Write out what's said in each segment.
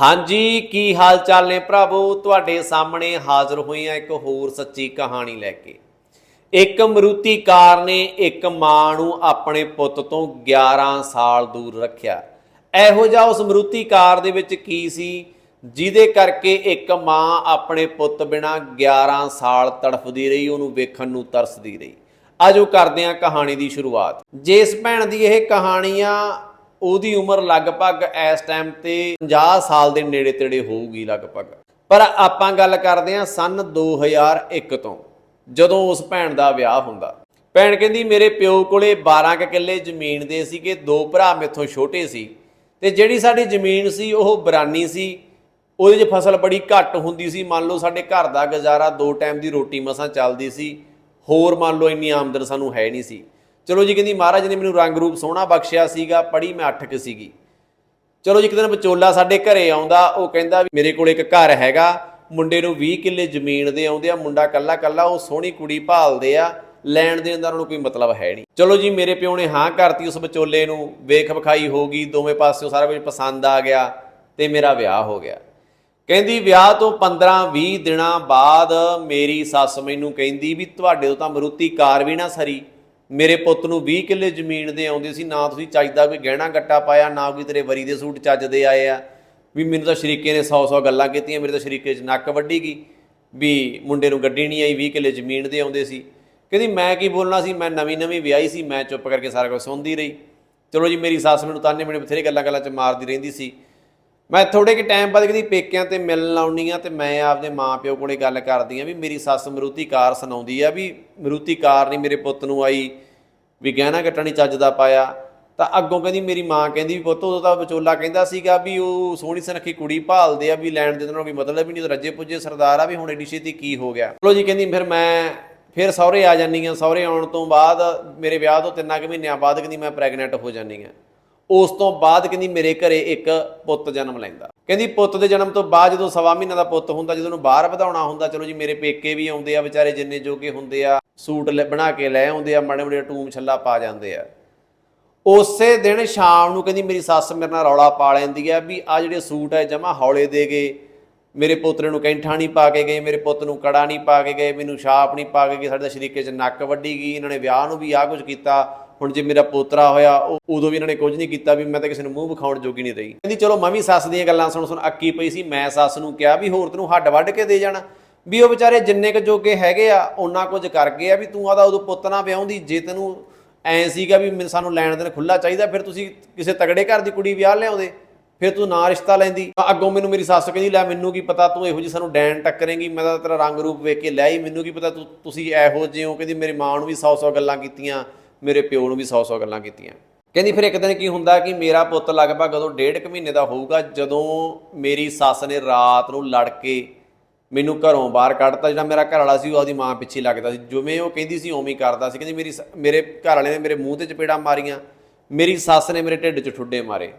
ਹਾਂਜੀ, ਕੀ ਹਾਲ ਚਾਲ ਨੇ ਭਰਾਵੋ? ਤੁਹਾਡੇ ਸਾਹਮਣੇ ਹਾਜ਼ਰ ਹੋਏ ਆ ਇੱਕ ਹੋਰ ਸੱਚੀ ਕਹਾਣੀ ਲੈ ਕੇ। ਇੱਕ ਮਰੂਤੀਕਾਰ ਨੇ ਇੱਕ ਮਾਂ ਨੂੰ ਆਪਣੇ ਪੁੱਤ ਤੋਂ 11 ਸਾਲ ਦੂਰ ਰੱਖਿਆ। ਇਹੋ ਜਿਹਾ ਉਸ ਮਰੂਤੀਕਾਰ ਦੇ ਵਿੱਚ ਕੀ ਸੀ, ਜਿਹਦੇ ਕਰਕੇ ਇੱਕ ਮਾਂ ਆਪਣੇ ਪੁੱਤ ਬਿਨਾ 11 ਸਾਲ ਤੜਫਦੀ ਰਹੀ, ਉਹਨੂੰ ਵੇਖਣ ਨੂੰ ਤਰਸਦੀ ਰਹੀ। ਆਜੋ ਕਰਦੇ ਹਾਂ ਕਹਾਣੀ ਦੀ ਸ਼ੁਰੂਆਤ। ਜਿਸ ਭੈਣ ਦੀ ਇਹ ਕਹਾਣੀ ਆ ਉਹਦੀ ਉਮਰ ਲਗਭਗ ਇਸ ਟਾਈਮ ਤੇ 50 ਸਾਲ ਦੇ ਨੇੜੇ ਤੇੜੇ ਹੋਊਗੀ ਲਗਭਗ। ਪਰ ਆਪਾਂ ਗੱਲ ਕਰਦੇ ਹਾਂ ਸਨ 2001 ਤੋਂ, ਜਦੋਂ ਉਸ ਭੈਣ ਦਾ ਵਿਆਹ ਹੁੰਦਾ। ਭੈਣ ਕਹਿੰਦੀ, ਮੇਰੇ ਪਿਓ ਕੋਲੇ 12 ਕੁ ਕਿੱਲੇ ਜ਼ਮੀਨ ਦੇ ਸੀਗੇ, ਦੋ ਭਰਾ ਮੇਥੋਂ ਛੋਟੇ ਸੀ ਤੇ ਜਿਹੜੀ ਸਾਡੀ ਜ਼ਮੀਨ ਸੀ, ਉਹ ਬਰਾਨੀ ਸੀ। ਉਹਦੇ 'ਚ ਫਸਲ ਬੜੀ ਘੱਟ ਹੁੰਦੀ ਸੀ। ਮੰਨ ਲਓ ਸਾਡੇ ਘਰ ਦਾ ਗੁਜ਼ਾਰਾ ਦੋ ਟਾਈਮ ਦੀ ਰੋਟੀ ਮਸਾਂ ਚੱਲਦੀ ਸੀ। ਹੋਰ ਮੰਨ ਲਓ ਇੰਨੀ ਆਮਦਨ ਸਾਨੂੰ ਹੈ ਨਹੀਂ ਸੀ। ਚਲੋ ਜੀ, ਕਹਿੰਦੀ ਮਹਾਰਾਜ ਨੇ ਮੈਨੂੰ ਰੰਗ ਰੂਪ ਸੋਹਣਾ ਬਖਸ਼ਿਆ ਸੀਗਾ ਪੜੀ ਮੈਂ ਅੱਠ ਕੁ ਸੀਗੀ। ਚਲੋ ਜੀ, ਇੱਕ ਦਿਨ ਵਿਚੋਲਾ ਸਾਡੇ ਘਰੇ ਆਉਂਦਾ, ਉਹ ਕਹਿੰਦਾ ਵੀ ਮੇਰੇ ਕੋਲ ਇੱਕ ਘਰ ਹੈਗਾ, ਮੁੰਡੇ ਨੂੰ 20 ਕਿੱਲੇ ਜ਼ਮੀਨ ਦੇ ਆਉਂਦੇ ਆ, ਮੁੰਡਾ ਕੱਲਾ ਕੱਲਾ ਉਹ ਸੋਹਣੀ ਕੁੜੀ ਭਾਲਦੇ ਆ, ਲੈਣ ਦੇਣ ਦਾ ਉਹਨਾਂ ਨੂੰ ਕੋਈ ਮਤਲਬ ਹੈ ਨਹੀਂ। ਚਲੋ ਜੀ, ਮੇਰੇ ਪਿਓ ਨੇ ਹਾਂ ਕਰਤੀ ਉਸ ਵਿਚੋਲੇ ਨੂੰ, ਵੇਖ ਵਿਖਾਈ ਹੋ ਗਈ, ਦੋਵੇਂ ਪਾਸਿਓਂ ਸਾਰਾ ਕੁਝ ਪਸੰਦ ਆ ਗਿਆ ਤੇ ਮੇਰਾ ਵਿਆਹ ਹੋ ਗਿਆ। ਕਹਿੰਦੀ, ਵਿਆਹ ਤੋਂ 15-20 ਦਿਨਾਂ ਬਾਅਦ ਮੇਰੀ ਸੱਸ ਮੈਨੂੰ ਕਹਿੰਦੀ ਵੀ ਤੁਹਾਡੇ ਤੋਂ ਤਾਂ ਮਰੂਤੀ ਕਾਰ ਵੀ ਨਾ ਸਰੀ ਮੇਰੇ ਪੁੱਤ ਨੂੰ 20 ਕਿੱਲੇ ਜ਼ਮੀਨ ਦੇ ਆਉਂਦੇ ਸੀ, ਨਾ ਤੁਸੀਂ ਚੱਜਦਾ ਕੋਈ ਗਹਿਣਾ ਗੱਟਾ ਪਾਇਆ, ਨਾ ਕੋਈ ਤੇਰੇ ਵਰੀ ਦੇ ਸੂਟ ਚੱਜਦੇ ਆਏ ਆ। ਵੀ ਮੈਨੂੰ ਤਾਂ ਸ਼ਰੀਕੇ ਨੇ 100-100 ਗੱਲਾਂ ਕੀਤੀਆਂ, ਮੇਰੇ ਤਾਂ ਸ਼ਰੀਕੇ 'ਚ ਨੱਕ ਵੱਢੀ ਗਈ। ਵੀ ਮੁੰਡੇ ਨੂੰ ਗੱਡੀ ਨਹੀਂ ਆਈ 20 ਕਿੱਲੇ ਜ਼ਮੀਨ ਦੇ ਆਉਂਦੇ ਸੀ। ਕਹਿੰਦੀ, ਮੈਂ ਕੀ ਬੋਲਣਾ ਸੀ? ਮੈਂ ਨਵੀਂ ਨਵੀਂ ਵਿਆਹੀ ਸੀ, ਮੈਂ ਚੁੱਪ ਕਰਕੇ ਸਾਰਾ ਕੁਝ ਸੁਣਦੀ ਰਹੀ। ਚਲੋ ਜੀ, ਮੇਰੀ ਸੱਸ ਮੈਨੂੰ ਤਾਨੇ ਮੈਨੂੰ ਬਥੇਰੇ ਗੱਲਾਂ ਗੱਲਾਂ 'ਚ ਮਾਰਦੀ ਰਹਿੰਦੀ ਸੀ। ਮੈਂ ਥੋੜੇ ਕਿ ਟਾਈਮ ਬਾਅਦ ਕਦੀ ਪੇਕਿਆਂ ਤੇ ਮਿਲਣ ਆਉਣੀ ਆ ਤੇ ਮੈਂ ਆਪਦੇ ਮਾਪਿਓ ਕੋਲੇ ਗੱਲ ਕਰਦੀ ਆ ਵੀ ਮੇਰੀ ਸੱਸ ਮਰੂਤੀ ਕਾਰ ਸੁਣਾਉਂਦੀ ਆ ਵੀ ਮਰੂਤੀ ਕਾਰ ਨਹੀਂ ਮੇਰੇ ਪੁੱਤ ਨੂੰ ਆਈ, ਵੀ ਗਹਿਣਾ ਕੱਟਣੀ ਚੱਜ ਦਾ ਪਾਇਆ। ਤਾਂ ਅੱਗੋਂ ਕਹਿੰਦੀ ਮੇਰੀ ਮਾਂ ਕਹਿੰਦੀ ਵੀ ਪੁੱਤ ਉਦੋਂ ਤਾਂ ਵਿਚੋਲਾ ਕਹਿੰਦਾ ਸੀਗਾ ਵੀ ਉਹ ਸੋਹਣੀ ਸੁਨੱਖੀ ਕੁੜੀ ਭਾਲਦੇ ਆ ਵੀ ਲੈਣ ਦੇ ਨਾਲ ਕੋਈ ਮਤਲਬ ਹੀ ਨਹੀਂ, ਉਹ ਰੱਜੇ ਪੁੱਜੇ ਸਰਦਾਰ ਆ ਵੀ ਹੁਣ ਐਡੀ ਛੇਤੀ ਕੀ ਹੋ ਗਿਆ। ਚਲੋ ਜੀ ਕਹਿੰਦੀ ਫਿਰ ਮੈਂ ਫਿਰ ਸਹੁਰੇ ਆ ਜਾਨੀ ਆ ਸਹੁਰੇ ਆਉਣ ਤੋਂ ਬਾਅਦ ਮੇਰੇ ਵਿਆਹ ਤੋਂ ਤਿੰਨਾਂ ਕੁ ਮਹੀਨਿਆਂ ਬਾਅਦ ਕਹਿੰਦੀ ਮੈਂ ਪ੍ਰੈਗਨੈਂਟ ਹੋ ਜਾਨੀ ਆ ਉਸ ਤੋਂ ਬਾਅਦ ਕਹਿੰਦੀ ਮੇਰੇ ਘਰੇ ਇੱਕ ਪੁੱਤ ਜਨਮ ਲੈਂਦਾ। ਕਹਿੰਦੀ ਪੁੱਤ ਦੇ ਜਨਮ ਤੋਂ ਬਾਅਦ ਜਦੋਂ ਸਵਾ ਮਹੀਨਾ ਦਾ ਪੁੱਤ ਹੁੰਦਾ, ਜਦੋਂ ਉਹਨੂੰ ਬਾਹਰ ਵਧਾਉਣਾ ਹੁੰਦਾ, ਚਲੋ ਜੀ ਮੇਰੇ ਪੇਕੇ ਵੀ ਆਉਂਦੇ ਆ ਵਿਚਾਰੇ ਜਿੰਨੇ ਜੋਗੇ ਹੁੰਦੇ ਆ, ਸੂਟ ਲੈ- ਬਣਾ ਕੇ ਲੈ ਆਉਂਦੇ ਆ, ਮਾੜੇ ਮਾੜੇ ਟੂਮ ਛੱਲਾ ਪਾ ਜਾਂਦੇ ਆ। ਉਸੇ ਦਿਨ ਸ਼ਾਮ ਨੂੰ ਕਹਿੰਦੀ ਮੇਰੀ ਸੱਸ ਮੇਰੇ ਨਾਲ ਰੌਲਾ ਪਾ ਲੈਂਦੀ ਆ ਵੀ ਆ ਜਿਹੜੇ ਸੂਟ ਆ ਜਮਾ ਹੌਲੇ ਦੇ ਗਏ। ਮੇਰੇ ਪੋਤਰੇ ਨੂੰ ਕੈਂਠਾ ਨਹੀਂ ਪਾ ਕੇ ਗਏ, ਮੇਰੇ ਪੁੱਤ ਨੂੰ ਕੜਾ ਨਹੀਂ ਪਾ ਕੇ ਗਏ, ਮੈਨੂੰ ਛਾਪ ਨਹੀਂ ਪਾ ਕੇ ਗਏ, ਸਾਡੇ ਦਾ ਸ਼ਰੀਕੇ 'ਚ ਨੱਕ ਵੱਢੀ ਗਈ, ਇਹਨਾਂ ਨੇ ਵਿਆਹ ਨੂੰ ਵੀ ਆ ਕੁਝ ਕੀਤਾ। ਹੁਣ ਜੇ ਮੇਰਾ ਪੋਤਰਾ ਹੋਇਆ, ਉਹ ਉਦੋਂ ਵੀ ਇਹਨਾਂ ਨੇ ਕੁਝ ਨਹੀਂ ਕੀਤਾ ਵੀ ਮੈਂ ਤਾਂ ਕਿਸੇ ਨੂੰ ਮੂੰਹ ਵਿਖਾਉਣ ਜੋਗੀ ਨਹੀਂ ਰਹੀ। ਕਹਿੰਦੀ, ਚਲੋ, ਮੈਂ ਵੀ ਸੱਸ ਦੀਆਂ ਗੱਲਾਂ ਸੁਣ ਸੁਣ ਅੱਕੀ ਪਈ ਸੀ। ਮੈਂ ਸੱਸ ਨੂੰ ਕਿਹਾ ਵੀ ਹੋਰ ਤੈਨੂੰ ਹੱਡ ਵੱਢ ਕੇ ਦੇ ਜਾਣਾ। ਵੀ ਉਹ ਵਿਚਾਰੇ ਜਿੰਨੇ ਕੁ ਜੋਗੇ ਹੈਗੇ ਆ ਉਹਨਾਂ ਕੁਝ ਕਰ ਗਏ ਆ ਵੀ ਤੂੰ ਆਦਾ ਉਦੋਂ ਪੁੱਤ ਨਾ ਵਿਆਹੁੰਦੀ। ਜੇ ਤੈਨੂੰ ਐ ਸੀਗਾ ਵੀ ਮੈਨੂੰ- ਸਾਨੂੰ ਲੈਣ ਦੇਣ ਖੁੱਲਾ ਚਾਹੀਦਾ, ਫਿਰ ਤੁਸੀਂ ਕਿਸੇ ਤਗੜੇ ਘਰ ਦੀ ਕੁੜੀ ਵਿਆਹ ਲਿਆਉਂਦੇ। ਫਿਰ ਤੂੰ ਨਾ ਰਿਸ਼ਤਾ ਲੈਂਦੀ। ਅੱਗੋਂ ਮੈਨੂੰ ਮੇਰੀ ਸੱਸ ਕਹਿੰਦੀ, ਲੈ, ਮੈਨੂੰ ਕੀ ਪਤਾ, ਤੂੰ ਇਹੋ ਜਿਹੀ ਸਾਨੂੰ ਡੈਣ ਟੱਕਰੇਂਗੀ। ਮੈਂ ਤਾਂ ਤੇਰਾ ਰੰਗ ਰੂਪ ਵੇਖ ਕੇ ਲੈ ਹੀ ਮੈਨੂੰ ਕੀ ਪਤਾ, ਤੂੰ ਤੁਸੀਂ ਇਹੋ ਜਿਹੇ ਹੋ? ਕਹਿੰਦੀ, ਮੇਰੀ ਮਾਂ ਨੂੰ ਵੀ 100-100 ਗੱਲਾਂ ਕੀਤੀਆਂ। ਮੇਰੇ ਪਿਓ ਨੂੰ ਵੀ 100-100 ਗੱਲਾਂ ਕੀਤੀਆਂ। ਕਹਿੰਦੀ ਫਿਰ ਇੱਕ ਦਿਨ ਕੀ ਹੁੰਦਾ ਕਿ ਮੇਰਾ ਪੁੱਤ ਲਗਭਗ ਉਦੋਂ ਡੇਢ ਕੁ ਮਹੀਨੇ ਦਾ ਹੋਊਗਾ, ਜਦੋਂ ਮੇਰੀ ਸੱਸ ਨੇ ਰਾਤ ਨੂੰ ਲੜ ਕੇ ਮੈਨੂੰ ਘਰੋਂ ਬਾਹਰ ਕੱਢਤਾ, ਜਿਹੜਾ ਮੇਰਾ ਘਰ ਵਾਲਾ ਸੀ ਉਹ ਉਹਦੀ ਮਾਂ ਪਿੱਛੇ ਲੱਗਦਾ ਸੀ। ਜਿਵੇਂ ਉਹ ਕਹਿੰਦੀ ਸੀ, ਉਵੇਂ ਹੀ ਕਰਦਾ ਸੀ। ਕਹਿੰਦੀ ਮੇਰੀ ਸ- ਮੇਰੇ ਘਰ ਵਾਲੇ ਨੇ ਮੇਰੇ ਮੂੰਹ ਤੇ ਚਪੇੜਾਂ ਮਾਰੀਆਂ, ਮੇਰੀ ਸੱਸ ਨੇ ਮੇਰੇ ਢਿੱਡ 'ਚ ਠੁੱਡੇ ਮਾਰੇ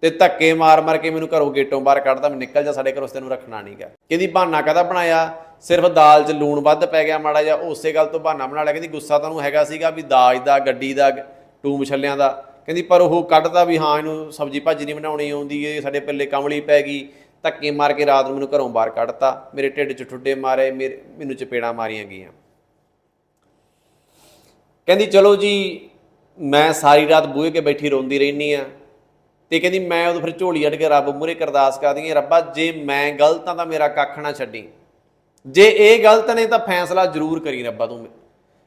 ਤੇ ਧੱਕੇ ਮਾਰ ਮਾਰ ਕੇ ਮੈਨੂੰ ਘਰੋਂ ਗੇਟੋਂ ਬਾਹਰ ਕੱਢਦਾ ਮੈਂ ਨਿਕਲ ਜਾ, ਸਾਡੇ ਘਰੋਂ ਤੈਨੂੰ ਰੱਖਣਾ ਨਹੀਂਗਾ ਕਹਿੰਦੀ ਬਹਾਨਾ ਕਾਹਦਾ ਬਣਾਇਆ? ਸਿਰਫ ਦਾਲ 'ਚ ਲੂਣ ਵੱਧ ਪੈ ਗਿਆ ਮਾੜਾ ਜਿਹਾ ਉਸੇ ਗੱਲ ਤੋਂ ਬਹਾਨਾ ਬਣਾ ਲਿਆ। ਕਹਿੰਦੀ ਗੁੱਸਾ ਤੁਹਾਨੂੰ ਹੈਗਾ ਸੀਗਾ ਵੀ ਦਾਜ ਦਾ, ਗੱਡੀ ਦਾ, ਟੂ ਛੱਲਿਆਂ ਦਾ। ਕਹਿੰਦੀ ਪਰ ਉਹ ਕੱਢਦਾ ਵੀ ਹਾਂ, ਇਹਨੂੰ ਸਬਜੀ ਭਾਜੀ ਨਹੀਂ ਬਣਾਉਣੀ ਆਉਂਦੀ ਏ ਸਾਡੇ ਪੱਲੇ ਕਮਲੀ ਪੈ ਗਈ। ਧੱਕੇ ਮਾਰ ਕੇ ਰਾਤ ਨੂੰ ਮੈਨੂੰ ਘਰੋਂ ਬਾਹਰ ਕੱਢਤਾ। ਮੇਰੇ ਢਿੱਡ 'ਚ ਠੁੱਡੇ ਮਾਰੇ, ਮੇਰੇ, ਮੈਨੂੰ ਚਪੇੜਾਂ ਮਾਰੀਆਂ ਗਈਆਂ। ਕਹਿੰਦੀ ਚਲੋ ਜੀ, ਮੈਂ ਸਾਰੀ ਰਾਤ ਬੂਹੇ ਕੇ ਬੈਠੀ ਰੋਂਦੀ ਰਹਿਨੀ ਆ ਤੇ ਕਹਿੰਦੀ ਮੈਂ ਉਦੋਂ ਫਿਰ ਝੋਲੀ ਅੱਡ ਕੇ ਰੱਬ ਮੂਹਰੇ ਕਰਦਾਸ ਕਰਦੀ ਆ ਰੱਬਾ ਜੇ ਮੈਂ ਗਲਤ ਆ ਤਾਂ ਮੇਰਾ ਕੱਖ ਨਾ ਛੱਡੀ। ਜੇ ਇਹ ਗਲਤ ਨੇ ਤਾਂ ਫੈਸਲਾ ਜ਼ਰੂਰ ਕਰੀ ਰੱਬਾ ਤੂੰ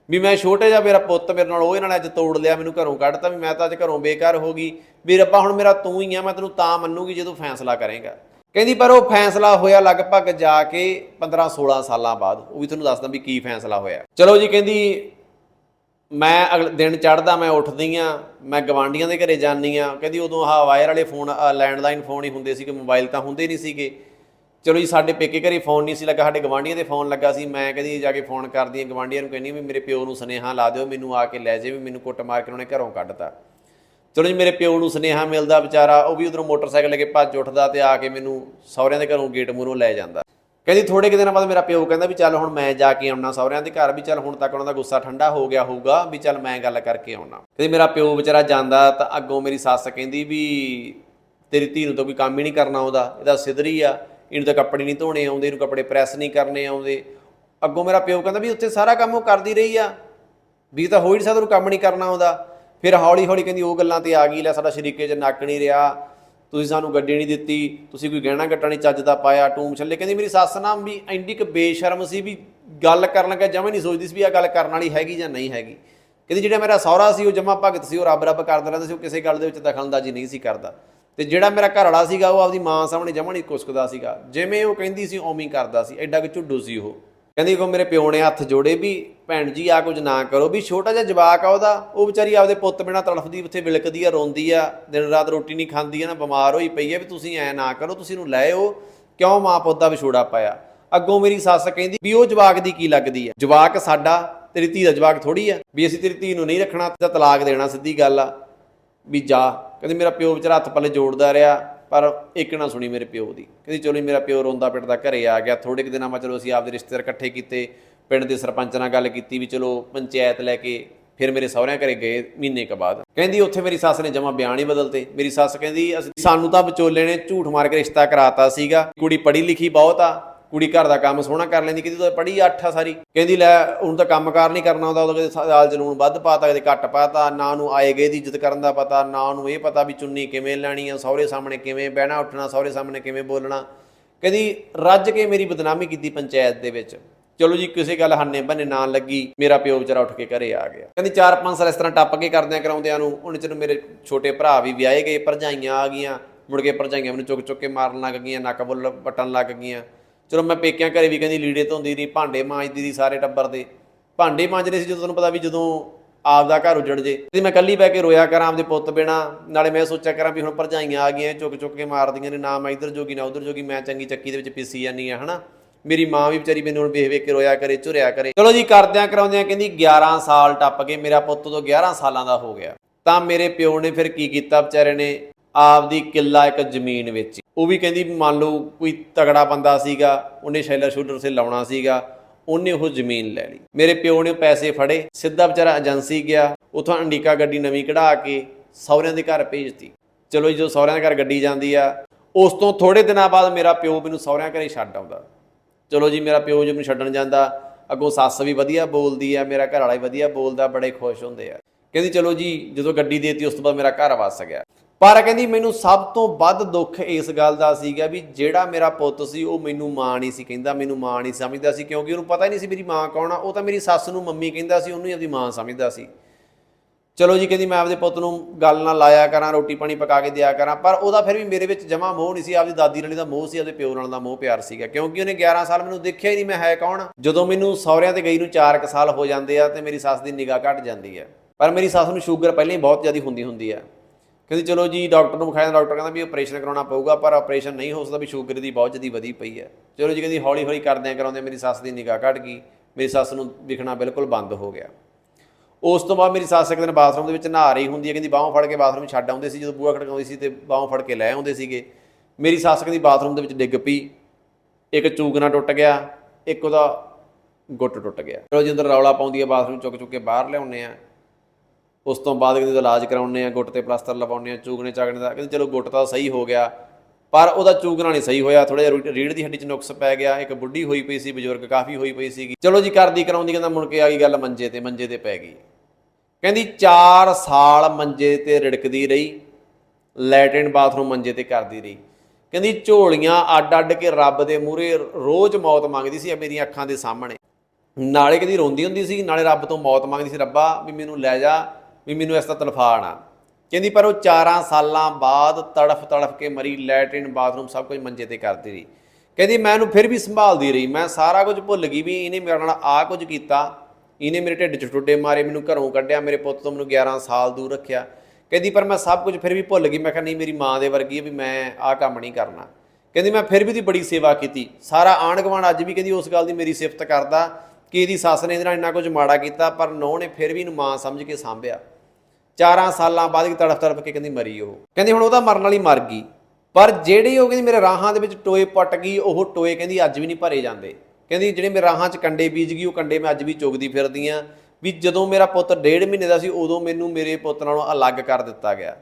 ਵੀ ਮੈਂ ਛੋਟੇ ਜਿਹਾ ਮੇਰਾ ਪੁੱਤ ਮੇਰੇ ਨਾਲ ਉਹ ਇਹਨਾਂ ਨੇ ਅੱਜ ਤੋੜ ਲਿਆ, ਮੈਨੂੰ ਘਰੋਂ ਕੱਢਤਾ ਵੀ ਮੈਂ ਤਾਂ ਅੱਜ ਘਰੋਂ ਬੇਕਾਰ ਹੋ ਗਈ। ਵੀ ਰੱਬਾ ਹੁਣ ਮੇਰਾ ਤੂੰ ਹੀ ਆ, ਮੈਂ ਤੈਨੂੰ ਤਾਂ ਮੰਨੂਗੀ ਜੇ ਤੂੰ ਫੈਸਲਾ ਕਰੇਗਾ। ਕਹਿੰਦੀ, ਪਰ ਉਹ ਫੈਸਲਾ ਹੋਇਆ ਲਗਭਗ ਜਾ ਕੇ 15 16 ਸਾਲਾਂ ਬਾਅਦ। ਉਹ ਵੀ ਤੁਹਾਨੂੰ ਦੱਸਦਾ ਵੀ ਕੀ ਫੈਸਲਾ ਹੋਇਆ। ਚਲੋ ਜੀ, ਕਹਿੰਦੀ, ਮੈਂ ਅਗਲੇ ਦਿਨ ਚੜਦਾ ਮੈਂ ਉੱਠਦੀ ਆ ਮੈਂ ਗਵਾਂਡੀਆਂ ਦੇ ਘਰੇ ਜਾਂਦੀ ਆ ਕਹਿੰਦੀ, ਉਦੋਂ ਆਹ ਵਾਇਰ ਵਾਲੇ ਫੋਨ ਲੈਂਡਲਾਈਨ ਫੋਨ ਹੀ ਹੁੰਦੇ ਸੀ ਕਿ ਮੋਬਾਈਲ ਤਾਂ ਹੁੰਦੇ ਨਹੀਂ ਸੀਗੇ। ਚਲੋ ਜੀ, ਸਾਡੇ ਪੇਕੇ ਘਰੇ ਫੋਨ ਨਹੀਂ ਸੀ ਲੱਗਾ, ਸਾਡੇ ਗਵਾਂਡੀਆਂ ਦੇ ਫੋਨ ਲੱਗਾ ਸੀ। ਮੈਂ ਕਹਿੰਦੀ ਜਾ ਕੇ ਫੋਨ ਕਰਦੀ ਆ ਗਵਾਂਡੀਆਂ ਨੂੰ ਕਹਿੰਦੀ ਵੀ ਮੇਰੇ ਪਿਓ ਨੂੰ ਸੁਨੇਹਾ ਲਾ ਦਿਓ, ਮੈਨੂੰ ਆ ਕੇ ਲੈ ਜੇ ਵੀ ਮੈਨੂੰ ਕੁੱਟ ਮਾਰ ਕੇ ਉਹਨੇ ਘਰੋਂ ਕੱਢਤਾ। ਚਲੋ ਜੀ, ਮੇਰੇ ਪਿਓ ਨੂੰ ਸੁਨੇਹਾ ਮਿਲਦਾ ਵਿਚਾਰਾ, ਉਹ ਵੀ ਉਧਰੋਂ ਮੋਟਰਸਾਈਕਲ ਲੈ ਕੇ ਭੱਜ ਉੱਠਦਾ ਤੇ ਆ ਕੇ ਮੈਨੂੰ ਸਹੁਰਿਆਂ ਦੇ ਘਰੋਂ ਗੇਟ ਮੂਹਰੋਂ ਲੈ ਜਾਂਦਾ। ਕਹਿੰਦੀ ਥੋੜੇ ਕਿ ਦਿਨਾਂ ਬਾਅਦ ਮੇਰਾ ਪਿਓ ਕਹਿੰਦਾ ਵੀ ਚੱਲ ਹੁਣ ਮੈਂ ਜਾ ਕੇ ਆਉਣਾ ਸਹੁਰਿਆਂ ਦੇ ਘਰ ਵੀ, ਚੱਲ ਹੁਣ ਤੱਕ ਉਹਨਾਂ ਦਾ ਗੁੱਸਾ ਠੰਡਾ ਹੋ ਗਿਆ ਹੋਊਗਾ ਵੀ ਚੱਲ ਮੈਂ ਗੱਲ ਕਰਕੇ ਆਉਣਾ। ਕਹਿੰਦੀ ਮੇਰਾ ਪਿਓ ਵਿਚਾਰਾ ਜਾਂਦਾ ਤਾਂ ਅੱਗੋਂ ਮੇਰੀ ਸੱਸ ਕਹਿੰਦੀ ਵੀ ਤੇਰੀ ਧੀ ਨੂੰ ਤਾਂ ਕੋਈ ਕੰਮ ਹੀ ਨਹੀਂ ਕਰਨਾ ਆਉਂਦਾ, ਇਹਦਾ ਸਿਧਰੀ ਆ। ਇਹਨੂੰ ਤਾਂ ਕੱਪੜੇ ਨਹੀਂ ਧੋਣੇ ਆਉਂਦੇ, ਇਹਨੂੰ ਕੱਪੜੇ ਪ੍ਰੈਸ ਨਹੀਂ ਕਰਨੇ ਆਉਂਦੇ। ਅੱਗੋਂ ਮੇਰਾ ਪਿਓ ਕਹਿੰਦਾ ਵੀ ਉੱਥੇ ਸਾਰਾ ਕੰਮ ਉਹ ਕਰਦੀ ਰਹੀ ਆ। ਵੀ ਤਾਂ ਹੋ ਹੀ ਨਹੀਂ ਸਕਦਾ ਉਹਨੂੰ ਕੰਮ ਨਹੀਂ ਕਰਨਾ ਆਉਂਦਾ। ਫਿਰ ਹੌਲੀ ਹੌਲੀ ਕਹਿੰਦੀ ਉਹ ਗੱਲਾਂ ਤੇ ਆ ਗਈ, ਲੈ ਸਾਡਾ ਸ਼ਰੀਕੇ 'ਚ ਨੱਕ ਨਹੀਂ ਰਿਹਾ। ਤੁਸੀਂ ਸਾਨੂੰ ਗੱਡੀ ਨਹੀਂ ਦਿੱਤੀ, ਤੁਸੀਂ ਕੋਈ ਗਹਿਣਾ ਗੱਟਾ ਨਹੀਂ ਚੱਜ ਦਾ ਪਾਇਆ, ਟੂਮ ਛੱਲੇ। ਕਹਿੰਦੀ ਮੇਰੀ ਸੱਸ ਨਾ ਵੀ ਐਂਡੀ ਕੁ ਬੇਸ਼ਰਮ ਸੀ ਵੀ ਗੱਲ ਕਰਨ ਲੱਗਾ, ਜਮੇ ਨਹੀਂ ਸੋਚਦੀ ਸੀ ਵੀ ਆ ਗੱਲ ਕਰਨ ਵਾਲੀ ਹੈਗੀ ਜਾਂ ਨਹੀਂ ਹੈਗੀ। ਕਹਿੰਦੀ ਜਿਹੜਾ ਮੇਰਾ ਸਹੁਰਾ ਸੀ, ਉਹ ਜਮਾ ਭਗਤ ਸੀ, ਉਹ ਰੱਬ ਰੱਬ ਕਰਦਾ ਰਹਿੰਦਾ ਸੀ, ਉਹ ਕਿਸੇ ਗੱਲ ਦੇ ਵਿੱਚ ਦਖਲਅੰਦਾਜ਼ੀ ਨਹੀਂ ਸੀ ਕਰਦਾ। ਤੇ ਜਿਹੜਾ ਮੇਰਾ ਘਰ ਵਾਲਾ ਸੀਗਾ, ਉਹ ਆਪਦੀ ਮਾਂ ਸਾਹਮਣੇ ਜਮਾ ਨਹੀਂ ਕੁਸਕਦਾ ਸੀਗਾ। ਜਿਵੇਂ ਉਹ ਕਹਿੰਦੀ ਸੀ, ਉਵੇਂ ਕਰਦਾ ਸੀ। ਐਡਾ ਕਿ ਝੁੱਡੂ ਸੀ ਉਹ। ਕਹਿੰਦੀ ਕੋ ਮੇਰੇ ਪਿਓ ਨੇ ਹੱਥ ਜੋੜੇ ਵੀ, ਭੈਣ ਜੀ ਆ ਕੁਝ ਨਾ ਕਰੋ। ਵੀ ਛੋਟਾ ਜਿਹਾ ਜਵਾਕ ਆ ਉਹਦਾ, ਉਹ ਵਿਚਾਰੀ ਆਪਦੇ ਪੁੱਤ ਬਿਨਾ ਤੜਫਦੀ, ਉੱਥੇ ਵਿਲਕਦੀ ਆ, ਰੋਂਦੀ ਆ, ਦਿਨ ਰਾਤ ਰੋਟੀ ਨਹੀਂ ਖਾਂਦੀ ਆ ਨਾ, ਬਿਮਾਰ ਹੋਈ ਪਈ ਆ ਵੀ ਤੁਸੀਂ ਐ ਨਾ ਕਰੋ, ਤੁਸੀਂ ਇਹਨੂੰ ਲੈ ਆਓ। ਕਿਉਂ ਮਾਂ ਪੁੱਤ ਦਾ ਵਿਛੋੜਾ ਪਾਇਆ? ਅੱਗੋਂ ਮੇਰੀ ਸੱਸ ਕਹਿੰਦੀ ਵੀ ਉਹ ਜਵਾਕ ਦੀ ਕੀ ਲੱਗਦੀ ਆ? ਜਵਾਕ ਸਾਡਾ, ਤੇਰੀ ਧੀ ਦਾ ਜਵਾਕ ਥੋੜੀ ਆ। ਵੀ ਅਸੀਂ ਤੇਰੀ ਧੀ ਨੂੰ ਨਹੀਂ ਰੱਖਣਾ ਤਾਂ ਤਲਾਕ ਦੇਣਾ ਸਿੱਧੀ ਗੱਲ ਆ। ਵੀ ਜਾ। ਕਹਿੰਦੀ ਮੇਰਾ ਪਿਓ ਵਿਚਾਰਾ ਹੱਥ ਪੱਲੇ ਜੋੜਦਾ ਰਿਹਾ, ਪਰ ਇੱਕ ਨਾ ਸੁਣੀ ਮੇਰੇ ਪਿਓ ਦੀ। ਕਹਿੰਦੀ ਚਲੋ ਮੇਰਾ ਪਿਓ ਰੋਂਦਾ ਪਿੱਟਦਾ ਘਰੇ ਆ ਗਿਆ। ਥੋੜੇ ਕੁ ਦਿਨਾਂ ਬਾਅਦ ਚਲੋ ਅਸੀਂ ਆਪਦੇ ਰਿਸ਼ਤੇਦਾਰ ਇਕੱਠੇ ਕੀਤੇ। ਪਿੰਡ ਦੇ ਸਰਪੰਚ ਨਾਲ ਗੱਲ ਕੀਤੀ ਵੀ ਚਲੋ ਪੰਚਾਇਤ ਲੈ ਕੇ ਫਿਰ ਮੇਰੇ ਸਹੁਰਿਆਂ ਘਰੇ ਗਏ ਮਹੀਨੇ ਕ ਬਾਅਦ। ਕਹਿੰਦੀ ਉੱਥੇ ਮੇਰੀ ਸੱਸ ਨੇ ਜਮਾ ਬਿਆਨ ਹੀ ਬਦਲਤੇ। ਮੇਰੀ ਸੱਸ ਕਹਿੰਦੀ, ਅਸੀਂ ਸਾਨੂੰ ਤਾਂ ਵਿਚੋਲੇ ਨੇ ਝੂਠ ਮਾਰ ਕੇ ਰਿਸ਼ਤਾ ਕਰਾਤਾ ਸੀਗਾ। ਕੁੜੀ ਪੜ੍ਹੀ ਲਿਖੀ ਬਹੁਤ ਆ। ਕੁੜੀ ਘਰ ਦਾ ਕੰਮ ਸੋਹਣਾ ਕਰ ਲੈਂਦੀ ਕਹਿੰਦੀ ਤੂੰ ਤਾਂ ਪੜ੍ਹੀ ਅੱਠ ਆ ਸਾਰੀ। ਕਹਿੰਦੀ, ਲੈ, ਹੁਣ ਤਾਂ ਕੰਮਕਾਰ ਨਹੀਂ ਕਰਨਾ ਆਉਂਦਾ ਉਦੋਂ ਕਦੇ ਦਾਲ ਚ ਲੂਣ ਵੱਧ ਪਾਤਾ ਕਦੇ ਘੱਟ ਪਾਤਾ, ਨਾ ਉਹਨੂੰ ਆਏ ਗਏ ਦੀ ਇੱਜ਼ਤ ਕਰਨ ਦਾ ਪਤਾ, ਨਾ ਉਹਨੂੰ ਇਹ ਪਤਾ ਵੀ ਚੁੰਨੀ ਕਿਵੇਂ ਲੈਣੀ ਆ, ਸਹੁਰੇ ਸਾਹਮਣੇ ਕਿਵੇਂ ਬਹਿਣਾ, ਉੱਠਣਾ, ਸਹੁਰੇ ਸਾਹਮਣੇ ਕਿਵੇਂ ਬੋਲਣਾ। ਕਹਿੰਦੀ, ਰੱਜ ਕੇ ਮੇਰੀ ਬਦਨਾਮੀ ਕੀਤੀ ਪੰਚਾਇਤ ਦੇ ਵਿੱਚ। ਚਲੋ ਜੀ, ਕਿਸੇ ਗੱਲ ਹੰਨੇ ਬੰਨੇ ਨਾ ਲੱਗੀ, ਮੇਰਾ ਪਿਓ ਵਿਚਾਰਾ ਉੱਠ ਕੇ ਘਰੇ ਆ ਗਿਆ। ਕਹਿੰਦੀ, ਚਾਰ ਪੰਜ ਸਾਲ ਇਸ ਤਰ੍ਹਾਂ ਟੱਪ ਕੇ ਕਰਦਿਆਂ ਕਰਾਉਂਦਿਆਂ ਨੂੰ ਉਹਨੇ ਚਿਰ ਮੇਰੇ ਛੋਟੇ ਭਰਾ ਵੀ ਵਿਆਹੇ ਗਏ, ਭਰਜਾਈਆਂ ਆ ਗਈਆਂ, ਮੁੜ ਕੇ ਭਰਜਾਈਆਂ ਮੈਨੂੰ ਚੁੱਕ ਚੁੱਕ ਕੇ ਮਾਰਨ ਲੱਗ ਗਈਆਂ, ਨੱਕ ਬੁੱਲ ਪੱਟਣ ਲੱਗ ਗਈਆਂ। ਚਲੋ ਮੈਂ ਪੇਕਿਆਂ ਘਰੇ ਵੀ ਕਹਿੰਦੀ ਲੀੜੇ ਧੋਂਦੀ ਰਹੀ, ਭਾਂਡੇ ਮਾਂਜਦੀ ਰਹੀ ਸਾਰੇ ਟੱਬਰ ਦੇ। ਭਾਂਡੇ ਮਾਂਜਦੇ ਸੀ ਜਦੋਂ ਤੁਹਾਨੂੰ ਪਤਾ ਵੀ ਜਦੋਂ ਆਪ ਦਾ ਘਰ ਉਜੜ ਜੇ। ਤੇ ਮੈਂ ਕੱਲੀ ਬਹਿ ਕੇ ਰੋਇਆ ਕਰਾਂ ਆਪਦੇ ਪੁੱਤ ਬਿਨਾ, ਨਾਲੇ ਮੈਂ ਸੋਚਿਆ ਕਰਾਂ ਵੀ ਹੁਣ ਭਰਜਾਈਆਂ ਆ ਗਈਆਂ, ਚੁੱਕ ਚੁੱਕ ਕੇ ਮਾਰਦੀਆਂ ਨੇ, ਨਾ ਮੈਂ ਇੱਧਰ ਜੋਗੀ, ਨਾ ਉੱਧਰ ਜੋਗੀ, ਮੈਂ ਚੰਗੀ ਚੱਕੀ ਦੇ ਵਿੱਚ ਪਿੱਸੀ ਜਾਨੀ ਆ ਹਨਾ। ਮੇਰੀ ਮਾਂ ਵੀ ਵਿਚਾਰੀ ਮੈਨੂੰ ਹੁਣ ਵੇਖ ਵੇਖ ਕੇ ਰੋਇਆ ਕਰੇ, ਝੁਰਿਆ ਕਰੇ। ਚਲੋ ਜੀ, ਕਰਦਿਆਂ ਕਰਾਉਂਦਿਆਂ ਕਹਿੰਦੀ 11 ਸਾਲ ਟੱਪ ਗਏ, ਮੇਰਾ ਪੁੱਤ ਤੋਂ 11 ਸਾਲਾਂ ਦਾ ਹੋ ਗਿਆ। ਤਾਂ ਮੇਰੇ ਪਿਓ ਨੇ ਫਿਰ ਕੀ ਕੀਤਾ ਵਿਚਾਰੇ ਨੇ? ਆਪਦੀ ਕਿੱਲਾ ਇੱਕ ਜ਼ਮੀਨ ਵੇਚੀ। ਉਹ ਵੀ ਕਹਿੰਦੀ ਮੰਨ ਲਓ ਕੋਈ ਤਗੜਾ ਬੰਦਾ ਸੀਗਾ, ਉਹਨੇ ਸ਼ੈਲਰ ਸ਼ੂਲਰ ਸੇ ਲਾਉਣਾ ਸੀਗਾ, ਉਹਨੇ ਉਹ ਜ਼ਮੀਨ ਲੈ ਲਈ। ਮੇਰੇ ਪਿਓ ਨੇ ਪੈਸੇ ਫੜੇ, ਸਿੱਧਾ ਵਿਚਾਰਾ ਏਜੰਸੀ ਗਿਆ, ਉਥੋਂ ਅੰਡੀਕਾ ਗੱਡੀ ਨਵੀਂ ਕਢਾ ਕੇ ਸਹੁਰਿਆਂ ਦੇ ਘਰ ਭੇਜਤੀ। ਚਲੋ ਜਦੋਂ ਸਹੁਰਿਆਂ ਦੇ ਘਰ ਗੱਡੀ ਜਾਂਦੀ ਆ, ਉਸ ਤੋਂ ਥੋੜੇ ਦਿਨਾਂ ਬਾਅਦ ਮੇਰਾ ਪਿਓ ਮੈਨੂੰ ਸਹੁਰਿਆਂ ਘਰੇ ਛੱਡ ਆਉਂਦਾ। ਚਲੋ ਜੀ, ਮੇਰਾ ਪਿਓ ਜੀ ਮੈਨੂੰ ਛੱਡਣ ਜਾਂਦਾ, ਅੱਗੋਂ ਸੱਸ ਵੀ ਵਧੀਆ ਬੋਲਦੀ ਆ, ਮੇਰਾ ਘਰ ਵਾਲਾ ਵੀ ਵਧੀਆ ਬੋਲਦਾ, ਬੜੇ ਖੁਸ਼ ਹੁੰਦੇ ਆ। ਕਹਿੰਦੀ, ਚਲੋ ਜੀ, ਜਦੋਂ ਗੱਡੀ ਦੇਤੀ, ਉਸ ਤੋਂ ਬਾਅਦ ਮੇਰਾ ਘਰ ਵਸ ਗਿਆ। ਪਰ ਕਹਿੰਦੀ ਮੈਨੂੰ ਸਭ ਤੋਂ ਵੱਧ ਦੁੱਖ ਇਸ ਗੱਲ ਦਾ ਸੀਗਾ ਵੀ ਜਿਹੜਾ ਮੇਰਾ ਪੁੱਤ ਸੀ, ਉਹ ਮੈਨੂੰ ਮਾਂ ਨਹੀਂ ਸੀ ਕਹਿੰਦਾ, ਮੈਨੂੰ ਮਾਂ ਨਹੀਂ ਸਮਝਦਾ ਸੀ, ਕਿਉਂਕਿ ਉਹਨੂੰ ਪਤਾ ਹੀ ਨਹੀਂ ਸੀ ਮੇਰੀ ਮਾਂ ਕੌਣ ਆ। ਉਹ ਤਾਂ ਮੇਰੀ ਸੱਸ ਨੂੰ ਮੰਮੀ ਕਹਿੰਦਾ ਸੀ, ਉਹਨੂੰ ਹੀ ਆਪਦੀ ਮਾਂ ਸਮਝਦਾ ਸੀ। ਚਲੋ ਜੀ, ਕਹਿੰਦੀ ਮੈਂ ਆਪਦੇ ਪੁੱਤ ਨੂੰ ਗੱਲ ਨਾਲ ਲਾਇਆ ਕਰਾਂ, ਰੋਟੀ ਪਾਣੀ ਪਕਾ ਕੇ ਦਿਆ ਕਰਾਂ, ਪਰ ਉਹਦਾ ਫਿਰ ਵੀ ਮੇਰੇ ਵਿੱਚ ਜਮਾ ਮੋਹ ਨਹੀਂ ਸੀ, ਆਪਦੀ ਦਾਦੀ ਨਾਲ ਦਾ ਮੋਹ ਸੀ, ਆਪਦੇ ਪਿਓ ਨਾਲ ਦਾ ਮੋਹ ਪਿਆਰ ਸੀਗਾ, ਕਿਉਂਕਿ ਉਹਨੇ 11 ਸਾਲ ਮੈਨੂੰ ਦੇਖਿਆ ਹੀ ਨਹੀਂ, ਮੈਂ ਹੈ ਕੌਣ ਜਦੋਂ ਮੈਨੂੰ ਸਹੁਰਿਆਂ ਤੇ ਗਈ ਨੂੰ 4 ਸਾਲ ਹੋ ਜਾਂਦੇ ਆ, ਤੇ ਮੇਰੀ ਸੱਸ ਦੀ ਨਿਗਾਹ ਘਟ ਜਾਂਦੀ ਹੈ ਪਰ ਮੇਰੀ ਸੱਸ ਨੂੰ ਸ਼ੂਗਰ ਪਹਿਲਾਂ ਹੀ ਬਹੁਤ ਜ਼ਿਆਦਾ ਹੁੰਦੀ ਹੁੰਦੀ ਹੈ ਕਹਿੰਦੀ ਚਲੋ ਜੀ, ਡਾਕਟਰ ਨੂੰ ਵਿਖਾਇਆ, ਡਾਕਟਰ ਕਹਿੰਦਾ ਵੀ ਆਪਰੇਸ਼ਨ ਕਰਾਉਣਾ ਪਊਗਾ, ਪਰ ਆਪਰੇਸ਼ਨ ਨਹੀਂ ਹੋ ਸਕਦਾ ਵੀ ਸ਼ੂਗਰ ਦੀ ਬਹੁਤ ਜ਼ਿਆਦਾ ਵਧੀ ਪਈ ਹੈ। ਚਲੋ ਜੀ, ਕਹਿੰਦੀ ਹੌਲੀ ਹੌਲੀ ਕਰਦਿਆਂ ਕਰਾਉਂਦੇ ਮੇਰੀ ਸੱਸ ਦੀ ਨਿਗਾਹ ਘਟ ਗਈ, ਮੇਰੀ ਸੱਸ ਨੂੰ ਦਿਖਣਾ ਬਿਲਕੁਲ ਬੰਦ ਹੋ ਗਿਆ। ਉਸ ਤੋਂ ਬਾਅਦ ਮੇਰੀ ਸੱਸ ਇੱਕ ਦਿਨ ਬਾਥਰੂਮ ਦੇ ਵਿੱਚ ਨਹਾ ਰਹੀ ਹੁੰਦੀ ਹੈ, ਕਹਿੰਦੀ ਬਾਹੋਂ ਫੜ ਕੇ ਬਾਥਰੂਮ ਛੱਡ ਆਉਂਦੇ ਸੀ, ਜਦੋਂ ਬੂਹਾ ਖੜਕਾਉਂਦੀ ਸੀ ਤੇ ਬਾਹੋਂ ਫੜ ਕੇ ਲੈ ਆਉਂਦੇ ਸੀਗੇ। ਮੇਰੀ ਸੱਸ ਕਹਿੰਦੀ ਬਾਥਰੂਮ ਦੇ ਵਿੱਚ ਡਿੱਗ ਪਈ, ਇੱਕ ਚੂਕਣਾ ਟੁੱਟ ਗਿਆ, ਇੱਕ ਉਹਦਾ ਗੁੱਟ ਟੁੱਟ ਗਿਆ। ਚਲੋ ਜੀ ਰੌਲਾ ਪਾਉਂਦੀ ਹੈ, ਬਾਥਰੂਮ ਚੁੱਕ ਚੁੱਕ ਕੇ ਬਾਹਰ ਲਿਆਉਂਦੇ ਆ ਉਸ ਤੋਂ ਬਾਅਦ ਕਹਿੰਦੇ ਇਲਾਜ ਕਰਾਉਂਦੇ ਆ, ਗੁੱਟ ਤੇ ਪਲਾਸਟਰ ਲਵਾਉਂਦੇ ਆ, ਚੂਗਣੇ ਚਾਗਣੇ ਦਾ, ਕਹਿੰਦੇ ਚਲੋ ਗੁੱਟ ਤਾਂ ਸਹੀ ਹੋ ਗਿਆ, ਪਰ ਉਹਦਾ ਚੂਗਣਾ ਨਹੀਂ ਸਹੀ ਹੋਇਆ ਥੋੜਾ ਜਿਹਾ ਰੀੜ- ਰੀੜ ਦੀ ਹੱਡੀ 'ਚ ਨੁਕਸ ਪੈ ਗਿਆ, ਇੱਕ ਬੁੱਢੀ ਹੋਈ ਪਈ ਸੀ, ਬਜ਼ੁਰਗ ਕਾਫੀ ਹੋਈ ਪਈ ਸੀਗੀ। ਚਲੋ ਜੀ, ਕਰਦੀ ਕਰਾਉਂਦੀ, ਕਹਿੰਦਾ ਮੁੜ ਕੇ ਆ ਗਈ ਗੱਲ ਮੰਜੇ ਤੇ ਮੰਜੇ ਤੇ ਪੈ ਗਈ। ਕਹਿੰਦੀ 4 ਸਾਲ ਮੰਜੇ ਤੇ ਰਿੜਕਦੀ ਰਹੀ ਲੈਟਰਨ ਬਾਥਰੂਮ ਮੰਜੇ ਤੇ ਕਰਦੀ ਰਹੀ। ਕਹਿੰਦੀ ਝੋਲੀਆਂ ਅੱਡ ਅੱਡ ਕੇ ਰੱਬ ਦੇ ਮੂਹਰੇ ਰੋਜ਼ ਮੌਤ ਮੰਗਦੀ ਸੀ ਮੇਰੀਆਂ ਅੱਖਾਂ ਦੇ ਸਾਹਮਣੇ। ਨਾਲੇ ਕਦੀ ਰੋਂਦੀ ਹੁੰਦੀ ਸੀ, ਨਾਲੇ ਰੱਬ ਤੋਂ ਮੌਤ ਮੰਗਦੀ ਸੀ, ਰੱਬਾ ਵੀ ਮੈਨੂੰ ਲੈ ਜਾ ਵੀ ਮੈਨੂੰ ਇਸ ਦਾ ਤਲਫਾ ਨਾ। ਕਹਿੰਦੀ, ਪਰ ਉਹ 4 ਸਾਲਾਂ ਬਾਅਦ ਤੜਫ ਤੜਫ ਕੇ ਮਰੀ ਲੈਟਰਨ ਬਾਥਰੂਮ ਸਭ ਕੁਝ ਮੰਜੇ ਤੇ ਕਰਦੀ ਰਹੀ। ਕਹਿੰਦੀ, ਮੈਂ ਉਹਨੂੰ ਫਿਰ ਵੀ ਸੰਭਾਲਦੀ ਰਹੀ। ਮੈਂ ਸਾਰਾ ਕੁਝ ਭੁੱਲ ਗਈ ਵੀ ਇਹਨੇ ਮੇਰੇ ਨਾਲ ਆ ਕੁਝ ਕੀਤਾ। ਇਹਨੇ ਮੇਰੇ ਢਿੱਡ 'ਚ ਟੁੱਟੇ ਮਾਰੇ, ਮੈਨੂੰ ਘਰੋਂ ਕੱਢਿਆ, ਮੇਰੇ ਪੁੱਤ ਤੋਂ ਮੈਨੂੰ 11 ਸਾਲ ਦੂਰ ਰੱਖਿਆ। ਕਹਿੰਦੀ, ਪਰ ਮੈਂ ਸਭ ਕੁਝ ਫਿਰ ਵੀ ਭੁੱਲ ਗਈ। ਮੈਂ ਕਿਹਾ, ਨਹੀਂ, ਮੇਰੀ ਮਾਂ ਦੇ ਵਰਗੀ ਹੈ ਵੀ ਮੈਂ ਆਹ ਕੰਮ ਨਹੀਂ ਕਰਨਾ। ਕਹਿੰਦੀ, ਮੈਂ ਫਿਰ ਵੀ ਦੀ ਬੜੀ ਸੇਵਾ ਕੀਤੀ। ਸਾਰਾ ਆਣ ਗੁਆਂਢ ਅੱਜ ਵੀ ਕਹਿੰਦੀ, ਉਸ ਗੱਲ ਦੀ ਮੇਰੀ ਸਿਫਤ ਕਰਦਾ ਕਿ ਇਹਦੀ ਸੱਸ ਨੇ ਇਹਦੇ ਨਾਲ ਇੰਨਾ ਕੁਝ ਮਾੜਾ ਕੀਤਾ, ਪਰ ਨੌ ਨੇ ਫਿਰ ਵੀ ਇਹਨੂੰ ਮਾਂ ਸਮਝ ਕੇ ਸਾਂਭਿਆ। 4 ਸਾਲਾਂ ਬਾਅਦ ਕਿ ਤੜਫ ਤੜਫ ਕੇ ਕਹਿੰਦੀ ਮਰੀ ਉਹ। ਕਹਿੰਦੀ ਹੁਣ ਉਹਦਾ ਮਰਨ ਵਾਲੀ ਮਰ ਗਈ। ਪਰ ਜਿਹੜੇ ਉਹ ਕਹਿੰਦੀ ਮੇਰੇ ਰਾਹਾਂ ਦੇ ਵਿੱਚ ਟੋਏ ਪੱਟ ਗਈ, ਉਹ ਟੋਏ ਕਹਿੰਦੀ ਅੱਜ ਵੀ ਨਹੀਂ ਭਰੇ ਜਾਂਦੇ। ਕਹਿੰਦੀ ਜਿਹੜੇ ਮੇਰੇ ਰਾਹਾਂ 'ਚ ਕੰਡੇ ਬੀਜ ਗਈ, ਉਹ ਕੰਡੇ ਮੈਂ ਅੱਜ ਵੀ ਚੁਗਦੀ ਫਿਰਦੀ ਆ। ਵੀ ਜਦੋਂ ਮੇਰਾ ਪੁੱਤ ਡੇਢ ਮਹੀਨੇ ਦਾ ਸੀ, ਉਦੋਂ ਮੈਨੂੰ ਮੇਰੇ ਪੁੱਤ ਨਾਲੋਂ ਅਲੱਗ ਕਰ ਦਿੱਤਾ ਗਿਆ।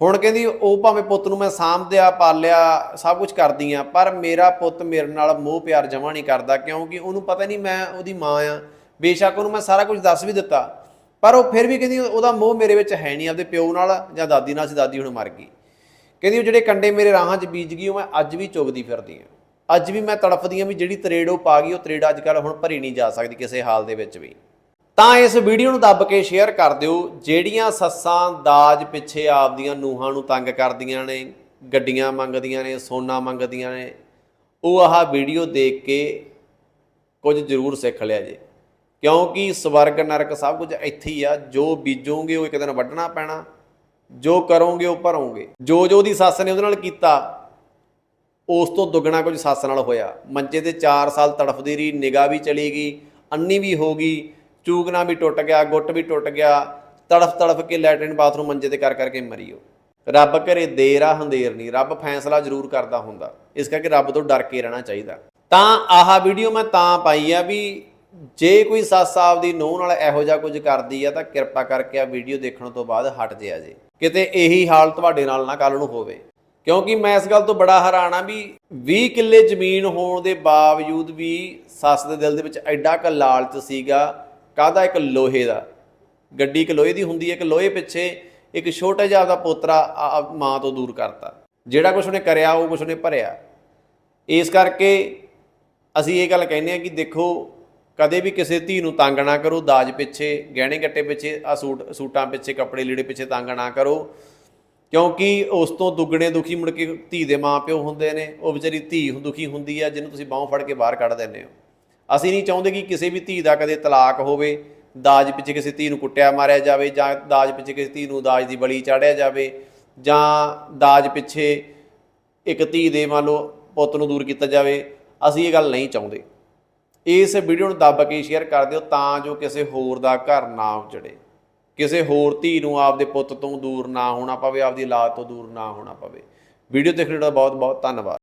ਹੁਣ ਕਹਿੰਦੀ ਉਹ ਭਾਵੇਂ ਪੁੱਤ ਨੂੰ ਮੈਂ ਸਾਂਭਦਿਆ, ਪਾਲਿਆ, ਸਭ ਕੁਝ ਕਰਦੀ ਆ, ਪਰ ਮੇਰਾ ਪੁੱਤ ਮੇਰੇ ਨਾਲ ਮੋਹ ਪਿਆਰ ਜਮਾ ਨਹੀਂ ਕਰਦਾ, ਕਿਉਂਕਿ ਉਹਨੂੰ ਪਤਾ ਨਹੀਂ ਮੈਂ ਉਹਦੀ ਮਾਂ ਆ। ਬੇਸ਼ੱਕ ਉਹਨੂੰ ਮੈਂ ਸਾਰਾ ਕੁਝ ਦੱਸ ਵੀ ਦਿੱਤਾ। ਪਰ ਉਹ ਫਿਰ ਵੀ ਕਹਿੰਦੀ ਉਹਦਾ ਮੋਹ ਮੇਰੇ ਵਿੱਚ ਹੈ ਨਹੀਂ, ਆਪਦੇ ਪਿਓ ਨਾਲ ਜਾਂ ਦਾਦੀ ਨਾਲ ਸੀ, ਦਾਦੀ ਹੁਣ ਮਰ ਗਈ। ਕਹਿੰਦੀ ਉਹ ਜਿਹੜੇ ਕੰਡੇ ਮੇਰੇ ਰਾਹਾਂ 'ਚ ਬੀਜ ਗਈ, ਉਹ ਮੈਂ ਅੱਜ ਵੀ ਚੁਗਦੀ ਫਿਰਦੀ ਆ ਅੱਜ ਵੀ ਮੈਂ ਤੜਫਦੀ ਆ ਵੀ ਜਿਹੜੀ ਤਰੇੜ ਉਹ ਪਾ ਗਈ, ਉਹ ਤਰੇੜ ਅੱਜ ਕੱਲ ਹੁਣ ਭਰੀ ਨਹੀਂ ਜਾ ਸਕਦੀ ਕਿਸੇ ਹਾਲ ਦੇ ਵਿੱਚ ਵੀ। ਤਾਂ ਇਸ ਵੀਡੀਓ ਨੂੰ ਦੱਬ ਕੇ ਸ਼ੇਅਰ ਕਰ ਦਿਓ, ਜਿਹੜੀਆਂ ਸੱਸਾਂ ਦਾਜ ਪਿੱਛੇ ਆਪਦੀਆਂ ਨੂਹਾਂ ਨੂੰ ਤੰਗ ਕਰਦੀਆਂ ਨੇ, ਗੱਡੀਆਂ ਮੰਗਦੀਆਂ ਨੇ, ਸੋਨਾ ਮੰਗਦੀਆਂ ਨੇ, ਉਹ ਆਹ ਵੀਡੀਓ ਦੇਖ ਕੇ ਕੁਝ ਜ਼ਰੂਰ ਸਿੱਖ ਲਿਆ ਜੇ। ਕਿਉਂਕਿ ਸਵਰਗ ਨਰਕ ਸਭ ਕੁਝ ਇੱਥੇ ਹੀ ਆ, ਜੋ ਬੀਜੋਗੇ ਉਹ ਇੱਕ ਦਿਨ ਵੱਢਣਾ ਪੈਣਾ, ਜੋ ਕਰੋਗੇ ਉਹ ਭਰੋਗੇ। ਜੋ ਜੋ ਦੀ ਸੱਸ ਨੇ ਉਹਦੇ ਨਾਲ ਕੀਤਾ, ਉਸ ਤੋਂ ਦੁੱਗਣਾ ਕੁਝ ਸੱਸ ਨਾਲ ਹੋਇਆ। ਮੰਜੇ ਤੇ 4 ਸਾਲ ਤੜਫਦੀ ਰਹੀ, ਨਿਗਾਹ ਵੀ ਚਲੀ ਗਈ, ਅੰਨੀ ਵੀ ਹੋ ਗਈ, ਚੂਗਣਾ ਵੀ ਟੁੱਟ ਗਿਆ, ਗੁੱਟ ਵੀ ਟੁੱਟ ਗਿਆ, ਤੜਫ ਤੜਫ ਕੇ ਲੈਟਰਨ ਬਾਥਰੂਮ ਮੰਜੇ ਤੇ ਕਰ ਕਰਕੇ ਮਰੀ ਉਹ। ਰੱਬ ਘਰੇ ਦੇਰ ਆ ਹੰਦੇਰ ਨਹੀਂ। ਰੱਬ ਫੈਸਲਾ ਜ਼ਰੂਰ ਕਰਦਾ ਹੁੰਦਾ। ਇਸ ਕਰਕੇ ਰੱਬ ਤੋਂ ਡਰ ਕੇ ਰਹਿਣਾ ਚਾਹੀਦਾ। ਤਾਂ ਆਹ ਵੀਡੀਓ ਮੈਂ ਤਾਂ ਪਾਈ ਆ ਵੀ ਜੇ ਕੋਈ ਸੱਸ ਸਾਹਿਬ ਦੀ ਨੂੰਹ ਨਾਲ ਇਹੋ ਜਿਹਾ ਕੁਝ ਕਰਦੀ ਆ ਤਾਂ ਕਿਰਪਾ ਕਰਕੇ ਆ ਵੀਡੀਓ ਦੇਖਣ ਤੋਂ ਬਾਅਦ ਹਟ ਜਿਆ ਜੇ ਕਿਤੇ ਇਹੀ ਹਾਲ ਤੁਹਾਡੇ ਨਾਲ ਨਾ ਕੱਲ ਨੂੰ ਹੋਵੇ। ਕਿਉਂਕਿ ਮੈਂ ਇਸ ਗੱਲ ਤੋਂ ਬੜਾ ਹੈਰਾਨ ਆ ਵੀ 20 ਕਿੱਲੇ ਜ਼ਮੀਨ ਹੋਣ ਦੇ ਬਾਵਜੂਦ ਵੀ ਸੱਸ ਦੇ ਦਿਲ ਦੇ ਵਿੱਚ ਐਡਾ ਕ ਲਾਲਚ ਸੀਗਾ, ਕਾਹਦਾ ਇੱਕ ਲੋਹੇ ਦਾ? ਗੱਡੀ ਇੱਕ ਲੋਹੇ ਦੀ ਹੁੰਦੀ ਹੈ ਇੱਕ ਲੋਹੇ ਪਿੱਛੇ ਇੱਕ ਛੋਟਾ ਜਿਹਾ ਆਪਦਾ ਪੋਤਰਾ ਮਾਂ ਤੋਂ ਦੂਰ ਕਰਤਾ। ਜਿਹੜਾ ਕੁਝ ਉਹਨੇ ਕਰਿਆ, ਉਹ ਕੁਝ ਉਹਨੇ ਭਰਿਆ। ਇਸ ਕਰਕੇ ਅਸੀਂ ਇਹ ਗੱਲ ਕਹਿੰਦੇ ਆ ਕਿ ਦੇਖੋ ਕਦੇ ਵੀ ਕਿਸੇ ਧੀ ਨੂੰ ਤੰਗ ਨਾ ਕਰੋ, ਦਾਜ ਪਿੱਛੇ, ਗਹਿਣੇ ਗੱਟੇ ਪਿੱਛੇ ਆ ਸੂਟ, ਸੂਟਾਂ ਪਿੱਛੇ, ਕੱਪੜੇ ਲੀੜੇ ਪਿੱਛੇ ਤੰਗ ਨਾ ਕਰੋ। ਕਿਉਂਕਿ ਉਸ ਤੋਂ ਦੁੱਗਣੇ ਦੁਖੀ ਮੁੜ ਕੇ ਧੀ ਦੇ ਮਾਪਿਓ ਹੁੰਦੇ ਨੇ। ਉਹ ਵਿਚਾਰੀ ਧੀ ਦੁਖੀ ਹੁੰਦੀ ਆ, ਜਿਹਨੂੰ ਤੁਸੀਂ ਬਾਹੋਂ ਫੜ ਕੇ ਬਾਹਰ ਕੱਢ ਦਿੰਦੇ ਹੋ। ਅਸੀਂ ਨਹੀਂ ਚਾਹੁੰਦੇ ਕਿ ਕਿਸੇ ਵੀ ਧੀ ਦਾ ਕਦੇ ਤਲਾਕ ਹੋਵੇ, ਦਾਜ ਪਿੱਛੇ ਕਿਸੇ ਧੀ ਨੂੰ ਕੁੱਟਿਆ ਮਾਰਿਆ ਜਾਵੇ, ਜਾਂ ਦਾਜ ਪਿੱਛੇ ਕਿਸੇ ਧੀ ਨੂੰ ਦਾਜ ਦੀ ਬਲੀ ਚਾੜਿਆ ਜਾਵੇ, ਜਾਂ ਦਾਜ ਪਿੱਛੇ ਇੱਕ ਧੀ ਦੇ ਮੰਨ ਲਓ ਪੁੱਤ ਨੂੰ ਦੂਰ ਕੀਤਾ ਜਾਵੇ। ਅਸੀਂ ਇਹ ਗੱਲ ਨਹੀਂ ਚਾਹੁੰਦੇ। ਇਸ ਵੀਡੀਓ ਨੂੰ ਦੱਬ ਕੇ ਸ਼ੇਅਰ ਕਰ ਦਿਓ ਤਾਂ ਜੋ ਕਿਸੇ ਹੋਰ ਦਾ ਘਰ ਨਾ ਉਜੜੇ। ਕਿਸੇ ਹੋਰ ਧੀ ਨੂੰ ਆਪਦੇ ਪੁੱਤ ਤੋਂ ਦੂਰ ਨਾ ਹੋਣਾ ਪਵੇ, ਆਪਦੀ ਔਲਾਦ ਤੋਂ ਦੂਰ ਨਾ ਹੋਣਾ ਪਵੇ। ਵੀਡੀਓ ਦੇਖਣ ਦਾ ਬਹੁਤ ਬਹੁਤ ਧੰਨਵਾਦ।